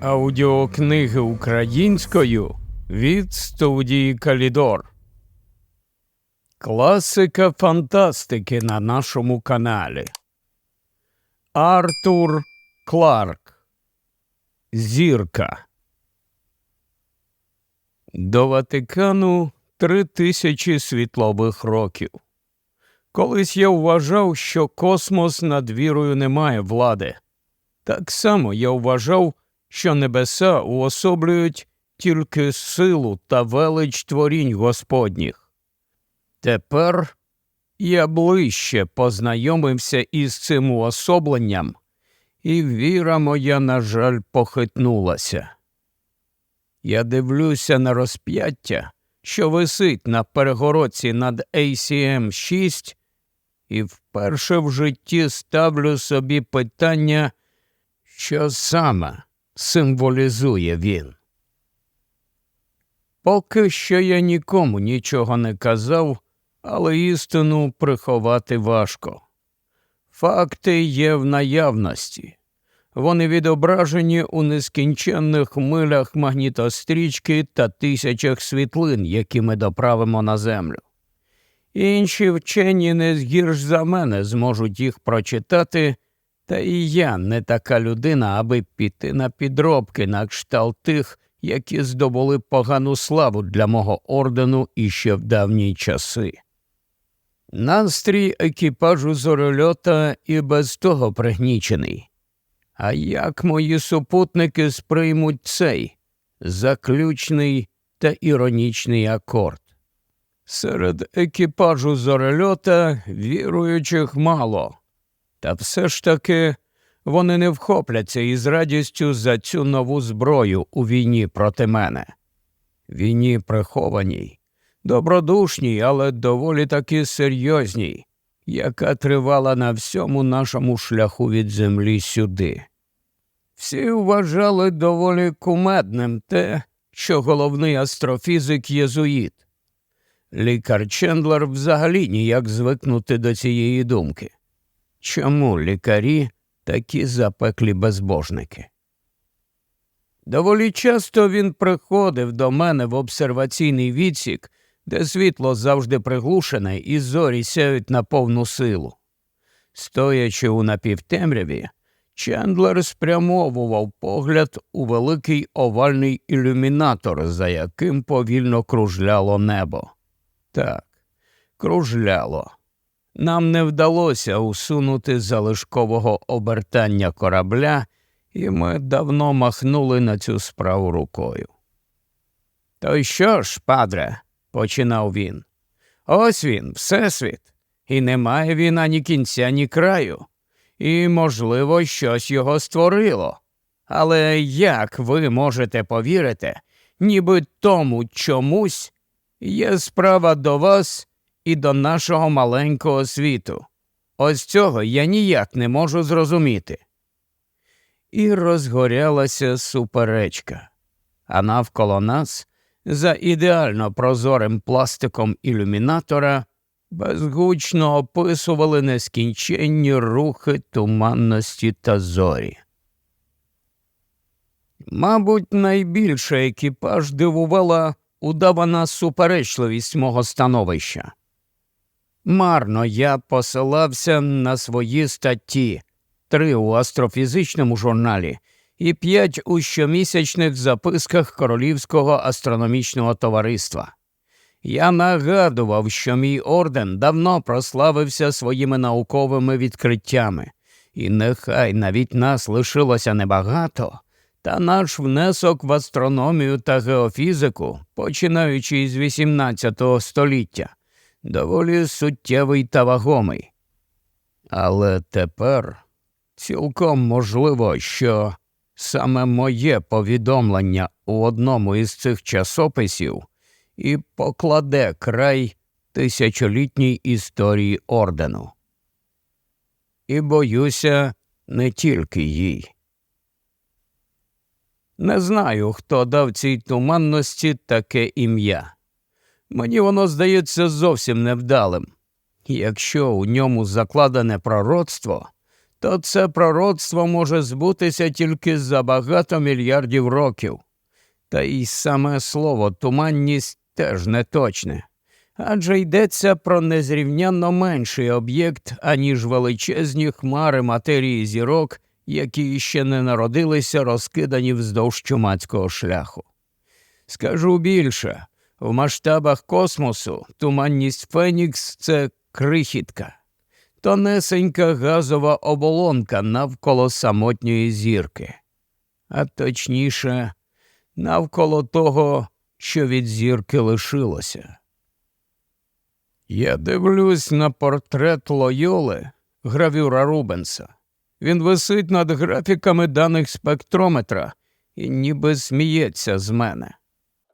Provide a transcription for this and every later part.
Аудіокниги українською від студії Калідор. Класика фантастики на нашому каналі. Артур Кларк. Зірка. До Ватикану три тисячі світлових років. Колись я вважав, що космос над вірою не має влади. Так само я вважав, що небеса уособлюють тільки силу та велич творінь Господніх. Тепер я ближче познайомився із цим уособленням, і віра моя, на жаль, похитнулася. Я дивлюся на розп'яття, що висить на перегородці над ACM 6, і вперше в житті ставлю собі питання, що саме символізує він. Поки що я нікому нічого не казав, але істину приховати важко. Факти є в наявності. Вони відображені у нескінченних милях магнітострічки та тисячах світлин, які ми доправимо на землю. Інші вчені не згірш за мене зможуть їх прочитати, та і я не така людина, аби піти на підробки на кшталт тих, які здобули погану славу для мого ордену іще в давні часи. Настрій екіпажу зорольота і без того пригнічений. А як мої супутники сприймуть цей заключний та іронічний акорд? Серед екіпажу зорольота віруючих мало, та все ж таки вони не вхопляться із радістю за цю нову зброю у війні проти мене. Війні прихованій, добродушній, але доволі таки серйозній, яка тривала на всьому нашому шляху від землі сюди. Всі вважали доволі кумедним те, що головний астрофізик єзуїт. Лікар Чендлер взагалі ніяк звикнути до цієї думки. Чому лікарі такі запеклі безбожники? Доволі часто він приходив до мене в обсерваційний відсік, де світло завжди приглушене і зорі сяють на повну силу. Стоячи у напівтемряві, Чендлер спрямовував погляд у великий овальний ілюмінатор, за яким повільно кружляло небо. Так, кружляло. Нам не вдалося усунути залишкового обертання корабля, і ми давно махнули на цю справу рукою. То що ж, падре, починав він, ось він, Всесвіт, і немає він ані кінця, ні краю, і, можливо, щось його створило. Але як ви можете повірити, ніби тому чомусь є справа до вас і до нашого маленького світу. Ось цього я ніяк не можу зрозуміти. І розгорялася суперечка, а навколо нас, за ідеально прозорим пластиком ілюмінатора, безгучно описували нескінченні рухи туманності та зорі. Мабуть, найбільше екіпаж дивувала удавана суперечливість мого становища. Марно я посилався на свої статті три у астрофізичному журналі і п'ять у щомісячних записках Королівського астрономічного товариства. Я нагадував, що мій орден давно прославився своїми науковими відкриттями, і нехай навіть нас лишилося небагато, та наш внесок в астрономію та геофізику, починаючи із XVIII століття, доволі суттєвий та вагомий. Але тепер цілком можливо, що саме моє повідомлення у одному із цих часописів і покладе край тисячолітній історії ордену. І боюся не тільки їй. Не знаю, хто дав цій туманності таке ім'я. Мені воно здається зовсім невдалим. Якщо у ньому закладене пророцтво, то це пророцтво може збутися тільки за багато мільярдів років. Та й саме слово туманність теж неточне, адже йдеться про незрівнянно менший об'єкт, аніж величезні хмари матерії зірок, які ще не народилися, розкидані вздовж чумацького шляху. Скажу більше, в масштабах космосу туманність Фенікс це крихітка, тонесенька газова оболонка навколо самотньої зірки, а точніше, навколо того, що від зірки лишилося. Я дивлюсь на портрет Лойоли гравюра Рубенса. Він висить над графіками даних спектрометра і ніби сміється з мене.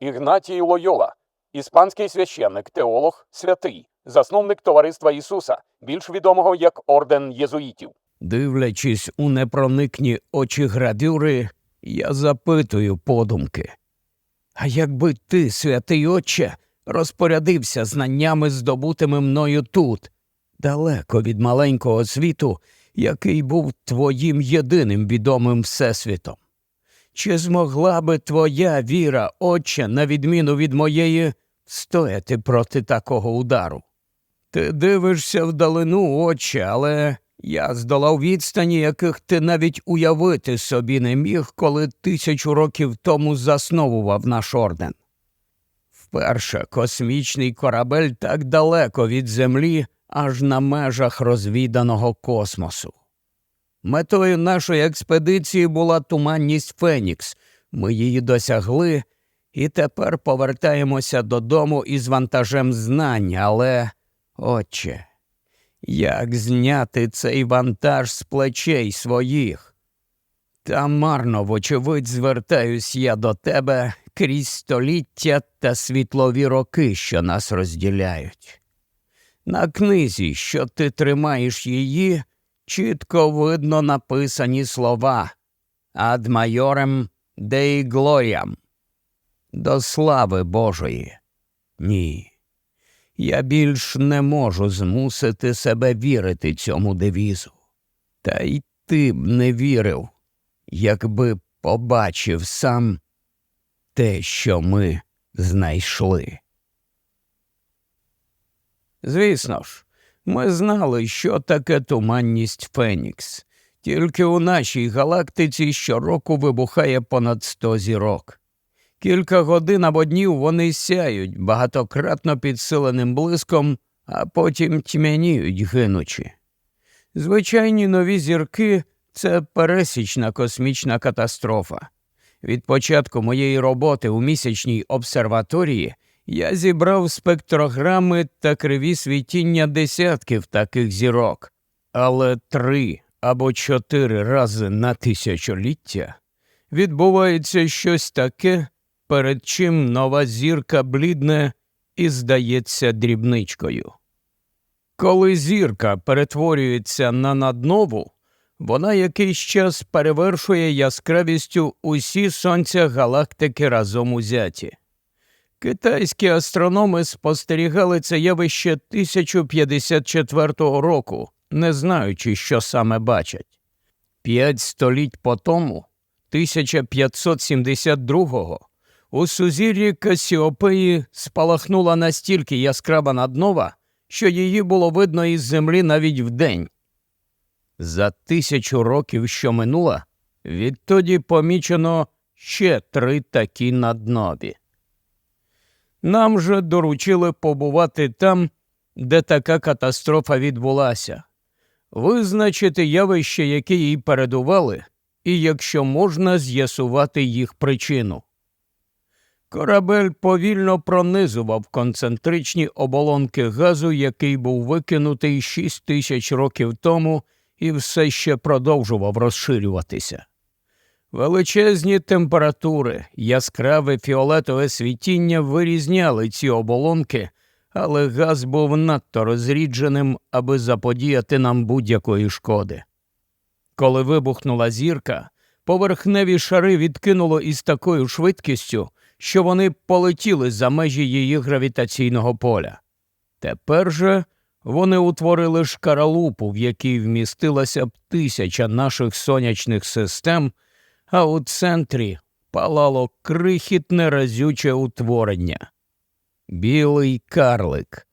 Ігнатій Лойола, іспанський священник, теолог, святий, засновник Товариства Ісуса, більш відомого як Орден Єзуїтів. Дивлячись у непроникні очі гравюри, я запитую подумки. А якби ти, святий отче, розпорядився знаннями, здобутими мною тут, далеко від маленького світу, який був твоїм єдиним відомим всесвітом? Чи змогла би твоя віра, отче, на відміну від моєї, стояти проти такого удару? Ти дивишся вдалину, отче, але я здолав відстані, яких ти навіть уявити собі не міг, коли тисячу років тому засновував наш орден. Вперше космічний корабель так далеко від Землі, аж на межах розвіданого космосу. Метою нашої експедиції була туманність Фенікс. Ми її досягли і тепер повертаємося додому із вантажем знань, але, отче, як зняти цей вантаж з плечей своїх? Та марно, вочевидь, звертаюсь я до тебе крізь століття та світлові роки, що нас розділяють. На книзі, що ти тримаєш її, чітко видно написані слова Ад майорем Деї Глоріям. До слави Божої. Ні. Я більш не можу змусити себе вірити цьому девізу. Та й ти б не вірив, якби побачив сам те, що ми знайшли. Звісно ж, ми знали, що таке туманність Фенікс. Тільки у нашій галактиці щороку вибухає понад сто зірок. Кілька годин або днів вони сяють багатократно підсиленим блиском, а потім тьмяніють гинучи. Звичайні нові зірки це пересічна космічна катастрофа. Від початку моєї роботи у місячній обсерваторії я зібрав спектрограми та криві світіння десятків таких зірок, але три або чотири рази на тисячоліття відбувається щось таке, перед чим нова зірка блідне і здається дрібничкою. Коли зірка перетворюється на наднову, вона якийсь час перевершує яскравістю усі сонця галактики разом узяті. Китайські астрономи спостерігали це явище 1054 року, не знаючи, що саме бачать. П'ять століть по тому, 1572-го, у сузір'ї Касіопеї спалахнула настільки яскрава наднова, що її було видно із землі навіть вдень. За тисячу років, що минула, відтоді помічено ще три такі наднові. Нам же доручили побувати там, де така катастрофа відбулася, визначити явища, які їй передували, і якщо можна з'ясувати їх причину. Корабель повільно пронизував концентричні оболонки газу, який був викинутий шість тисяч років тому і все ще продовжував розширюватися. Величезні температури, яскраве фіолетове світіння вирізняли ці оболонки, але газ був надто розрідженим, аби заподіяти нам будь-якої шкоди. Коли вибухнула зірка, поверхневі шари відкинуло із такою швидкістю, що вони полетіли за межі її гравітаційного поля. Тепер же вони утворили шкаралупу, в якій вмістилася б тисяча наших сонячних систем, а у центрі палало крихітне разюче утворення. Білий карлик,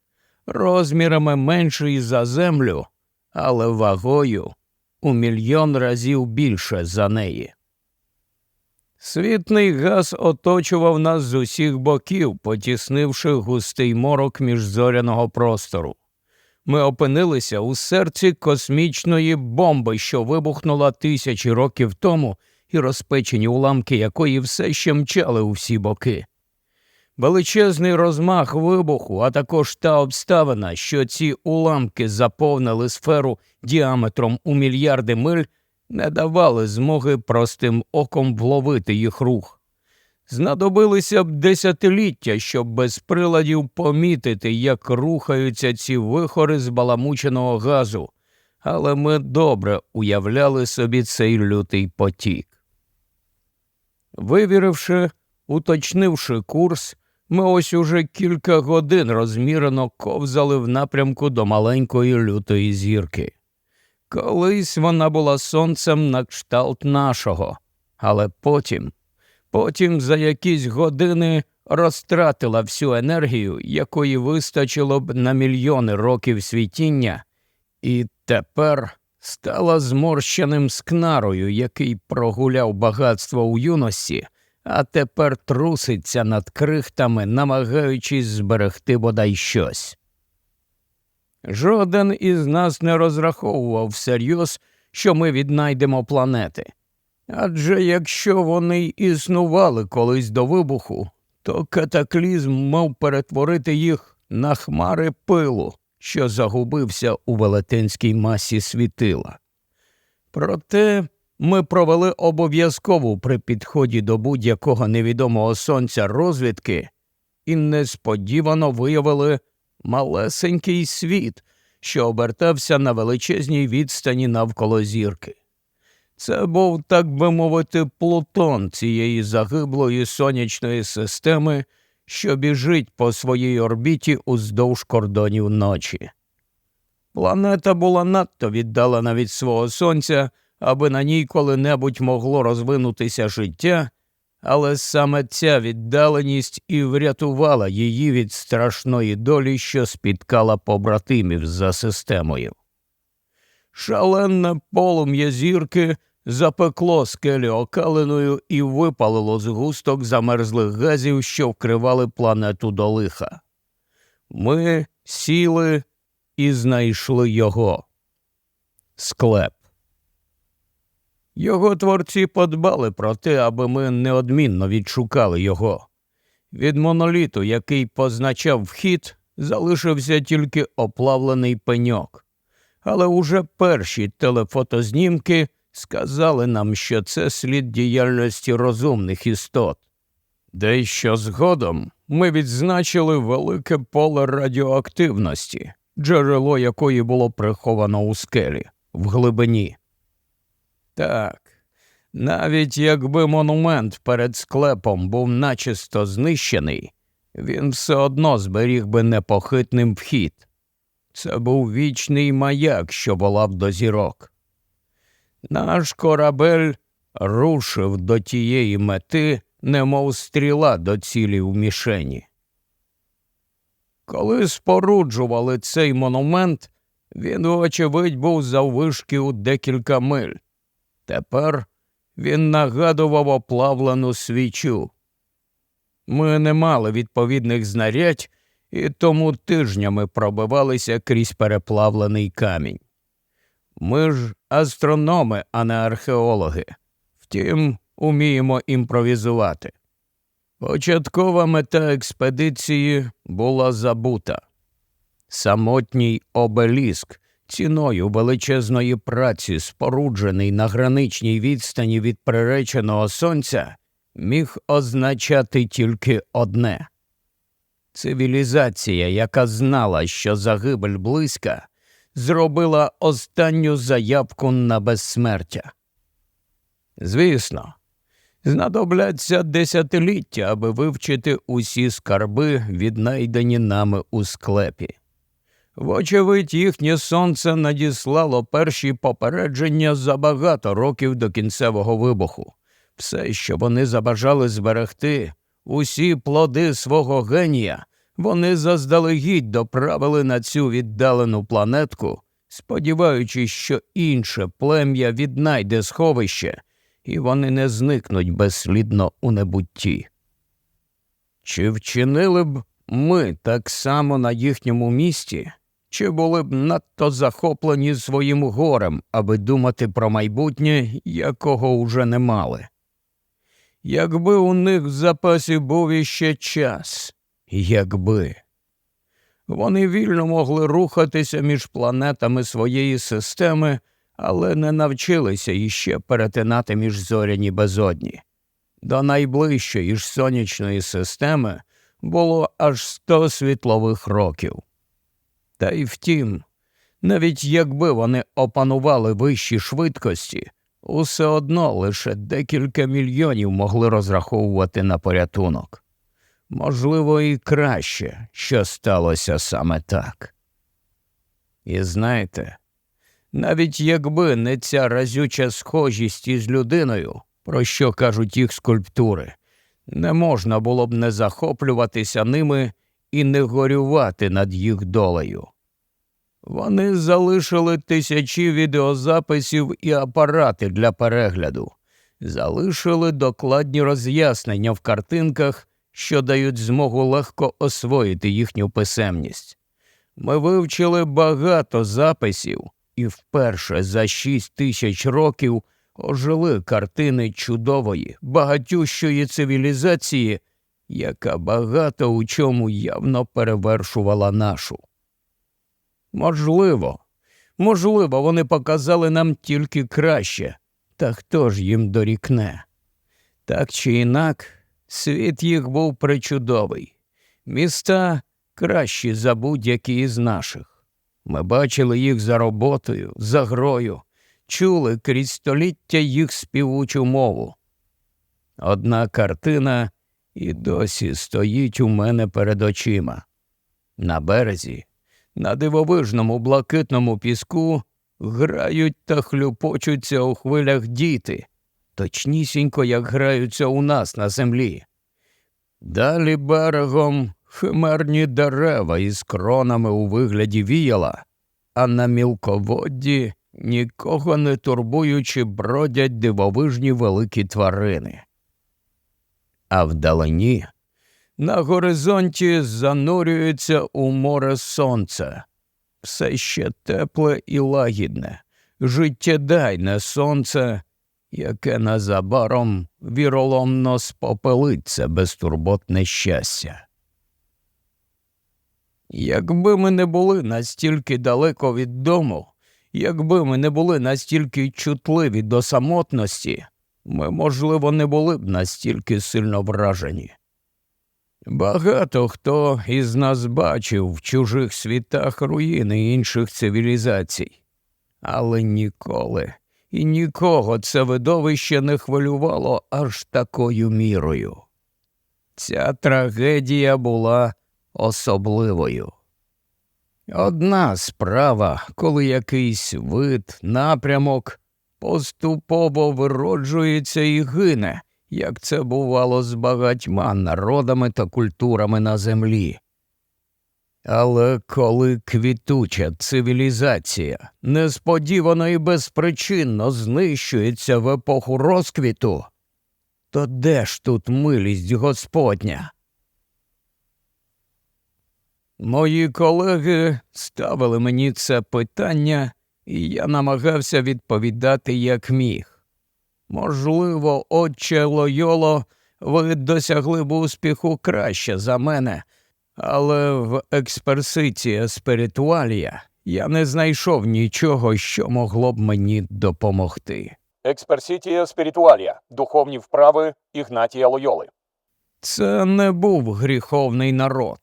розмірами менший за землю, але вагою у мільйон разів більше за неї. Світний газ оточував нас з усіх боків, потіснивши густий морок міжзоряного простору. Ми опинилися у серці космічної бомби, що вибухнула тисячі років тому, і розпечені уламки якої все ще мчали у всі боки. Величезний розмах вибуху, а також та обставина, що ці уламки заповнили сферу діаметром у мільярди миль, не давали змоги простим оком вловити їх рух. Знадобилися б десятиліття, щоб без приладів помітити, як рухаються ці вихори з баламученого газу, але ми добре уявляли собі цей лютий потік. Вивіривши, уточнивши курс, ми ось уже кілька годин розмірено ковзали в напрямку до маленької лютої зірки. Колись вона була сонцем на кшталт нашого, але потім, потім за якісь години розтратила всю енергію, якої вистачило б на мільйони років світіння, і тепер стала зморщеним скнарою, який прогуляв багатство у юності, а тепер труситься над крихтами, намагаючись зберегти бодай щось. Жоден із нас не розраховував всерйоз, що ми віднайдемо планети. Адже якщо вони існували колись до вибуху, то катаклізм мав перетворити їх на хмари пилу, що загубився у велетенській масі світила. Проте ми провели обов'язкову при підході до будь-якого невідомого сонця розвідки і несподівано виявили малесенький світ, що обертався на величезній відстані навколо зірки. Це був, так би мовити, плутон цієї загиблої сонячної системи, що біжить по своїй орбіті уздовж кордонів ночі. Планета була надто віддалена від свого сонця, аби на ній коли-небудь могло розвинутися життя, але саме ця віддаленість і врятувала її від страшної долі, що спіткала побратимів за системою. Шаленне полум'я зірки запекло скелі окаленою і випалило згусток замерзлих газів, що вкривали планету до лиха. Ми сіли і знайшли його склеп. Його творці подбали про те, аби ми неодмінно відшукали його. Від моноліту, який позначав вхід, залишився тільки оплавлений пеньок. Але уже перші телефотознімки сказали нам, що це слід діяльності розумних істот. Дещо згодом ми відзначили велике поле радіоактивності, джерело якої було приховано у скелі в глибині. Так, навіть якби монумент перед склепом був начисто знищений, він все одно зберіг би непохитним вхід. Це був вічний маяк, що волав до зірок. Наш корабель рушив до тієї мети, немов стріла до цілі в мішені. Коли споруджували цей монумент, він, вочевидь, був заввишки у декілька миль. Тепер він нагадував оплавлену свічу. Ми не мали відповідних знарядь і тому тижнями пробивалися крізь переплавлений камінь. Ми ж астрономи, а не археологи. Втім, уміємо імпровізувати. Початкова мета експедиції була забута. Самотній обеліск, ціною величезної праці, споруджений на граничній відстані від приреченого сонця, міг означати тільки одне цивілізація, яка знала, що загибель близька, зробила останню заявку на безсмертя. Звісно, знадобляться десятиліття, аби вивчити усі скарби, віднайдені нами у склепі. Вочевидь, їхнє сонце надіслало перші попередження за багато років до кінцевого вибуху. Все, що вони забажали зберегти, усі плоди свого генія, вони заздалегідь доправили на цю віддалену планетку, сподіваючись, що інше плем'я віднайде сховище, і вони не зникнуть безслідно у небутті. Чи вчинили б ми так само на їхньому місці, чи були б надто захоплені своїм горем, аби думати про майбутнє, якого уже не мали? Якби у них в запасі був іще час, якби. Вони вільно могли рухатися між планетами своєї системи, але не навчилися іще перетинати міжзоряні безодні. До найближчої ж сонячної системи було аж сто світлових років. Та й втім, навіть якби вони опанували вищі швидкості, усе одно лише декілька мільйонів могли розраховувати на порятунок. Можливо, і краще, що сталося саме так. І знаєте, навіть якби не ця разюча схожість із людиною, про що кажуть їх скульптури, не можна було б не захоплюватися ними і не горювати над їх долею. Вони залишили тисячі відеозаписів і апарати для перегляду, залишили докладні роз'яснення в картинках, що дають змогу легко освоїти їхню писемність. Ми вивчили багато записів і вперше за шість тисяч років ожили картини чудової, багатющої цивілізації, яка багато у чому явно перевершувала нашу. Можливо, можливо, вони показали нам тільки краще, та хто ж їм дорікне? Так чи інак, світ їх був причудовий, міста кращі за будь-які із наших. Ми бачили їх за роботою, за грою, чули крізь століття їх співучу мову. Одна картина і досі стоїть у мене перед очима. На березі, на дивовижному блакитному піску, грають та хлюпочуться у хвилях діти, точнісінько, як граються у нас на землі. Далі берегом химерні дерева із кронами у вигляді віяла, а на мілководді, нікого не турбуючи, бродять дивовижні великі тварини. А вдалині на горизонті занурюється у море сонце, все ще тепле і лагідне, життєдайне сонце, яке незабаром віроломно спопелить це безтурботне щастя. Якби ми не були настільки далеко від дому, якби ми не були настільки чутливі до самотності, ми, можливо, не були б настільки сильно вражені. Багато хто із нас бачив в чужих світах руїни інших цивілізацій, але ніколи і нікого це видовище не хвилювало аж такою мірою. Ця трагедія була особливою. Одна справа, коли якийсь вид, напрямок поступово вироджується і гине, як це бувало з багатьма народами та культурами на землі. Але коли квітуча цивілізація несподівано і безпричинно знищується в епоху розквіту, то де ж тут милість Господня? Мої колеги ставили мені це питання, і я намагався відповідати як міг. Можливо, отче Лойоло, ви досягли б успіху краще за мене, але в експерсиція спіритуалія я не знайшов нічого, що могло б мені допомогти. Експерсітія спіритуалія. Духовні вправи Ігнатія Лойоли. Це не був гріховний народ.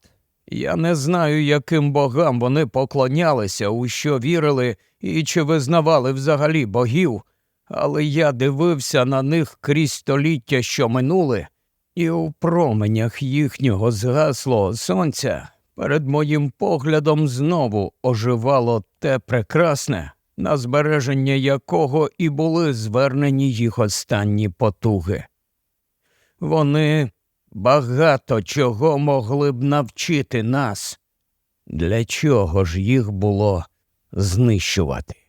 Я не знаю, яким богам вони поклонялися, у що вірили і чи визнавали взагалі богів, але я дивився на них крізь століття, що минули, і у променях їхнього згаслого сонця Перед моїм поглядом знову оживало те прекрасне, на збереження якого і були звернені їх останні потуги. Вони багато чого могли б навчити нас. Для чого ж їх було знищувати?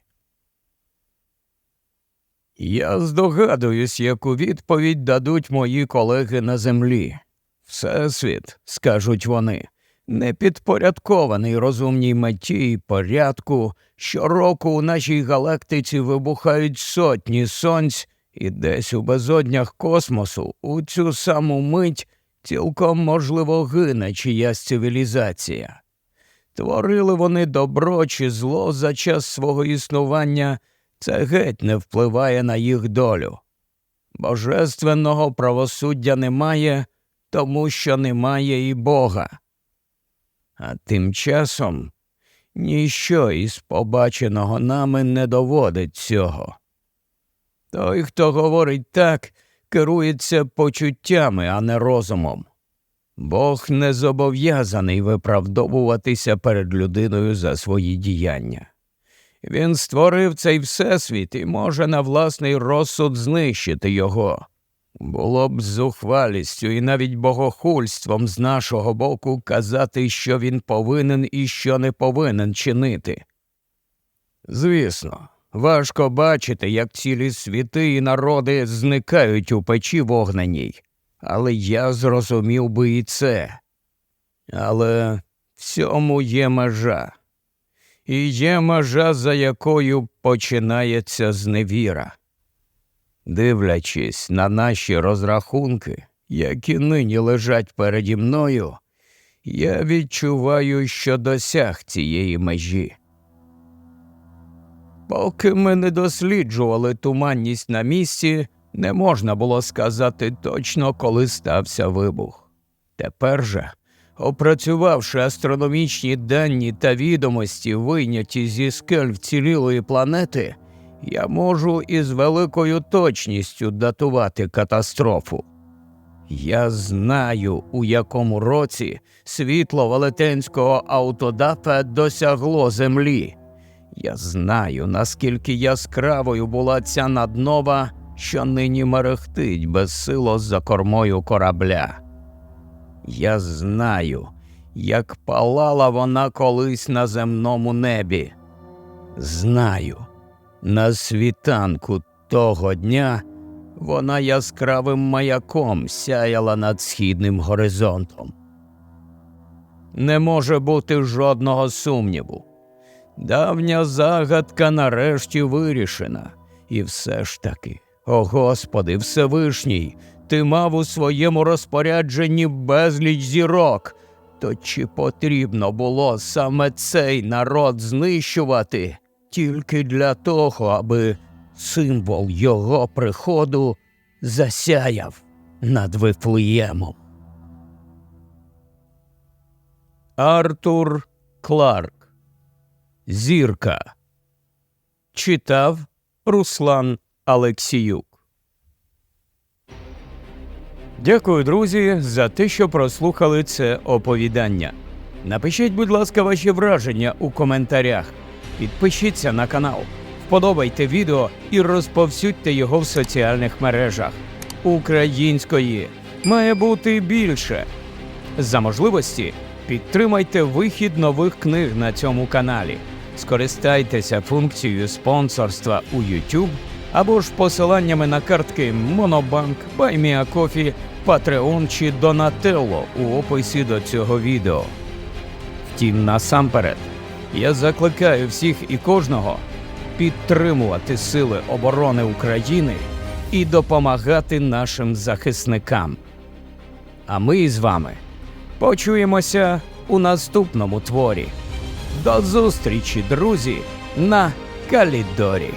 Я здогадуюсь, яку відповідь дадуть мої колеги на землі. Всесвіт, скажуть вони, не підпорядкований розумній меті і порядку. Щороку у нашій галактиці вибухають сотні сонць, і десь у безоднях космосу у цю саму мить цілком можливо гине чиясь цивілізація. Творили вони добро чи зло за час свого існування, це геть не впливає на їх долю. Божественного правосуддя немає, тому що немає і Бога. А тим часом ніщо із побаченого нами не доводить цього. Той, хто говорить так, керується почуттями, а не розумом. Бог не зобов'язаний виправдовуватися перед людиною за свої діяння. Він створив цей всесвіт і може на власний розсуд знищити його. Було б зухвалістю і навіть богохульством з нашого боку казати, що він повинен і що не повинен чинити. Звісно, важко бачити, як цілі світи і народи зникають у печі вогненій, але я зрозумів би і це. Але всьому є межа. І є межа, за якою починається зневіра. Дивлячись на наші розрахунки, які нині лежать переді мною, я відчуваю, що досяг цієї межі. Поки ми не досліджували туманність на місці, не можна було сказати точно, коли стався вибух. Тепер же, опрацювавши астрономічні дані та відомості, вийняті зі скель вцілілої планети, я можу із великою точністю датувати катастрофу. Я знаю, у якому році світло велетенського автодафа досягло землі. Я знаю, наскільки яскравою була ця наднова, що нині мерехтить безсило за кормою корабля. Я знаю, як палала вона колись на земному небі. Знаю, на світанку того дня вона яскравим маяком сяяла над східним горизонтом. Не може бути жодного сумніву. Давня загадка нарешті вирішена, і все ж таки, о Господи, Всевишній, ти мав у своєму розпорядженні безліч зірок. То чи потрібно було саме цей народ знищувати тільки для того, аби символ його приходу засяяв над Вифлеємом? Артур Кларк Зірка. Читав Руслан Алексіюк. Дякую, друзі, за те, що прослухали це оповідання. Напишіть, будь ласка, ваші враження у коментарях. Підпишіться на канал, вподобайте відео і розповсюдьте його в соціальних мережах. Української має бути більше. За можливості підтримайте вихід нових книг на цьому каналі. Скористайтеся функцією спонсорства у YouTube або ж посиланнями на картки Monobank, BuyMeACoffee, Patreon чи Donatello у описі до цього відео. Втім, насамперед, я закликаю всіх і кожного підтримувати Сили оборони України і допомагати нашим захисникам. А ми з вами почуємося у наступному творі. До зустрічі, друзі, на Калідорі.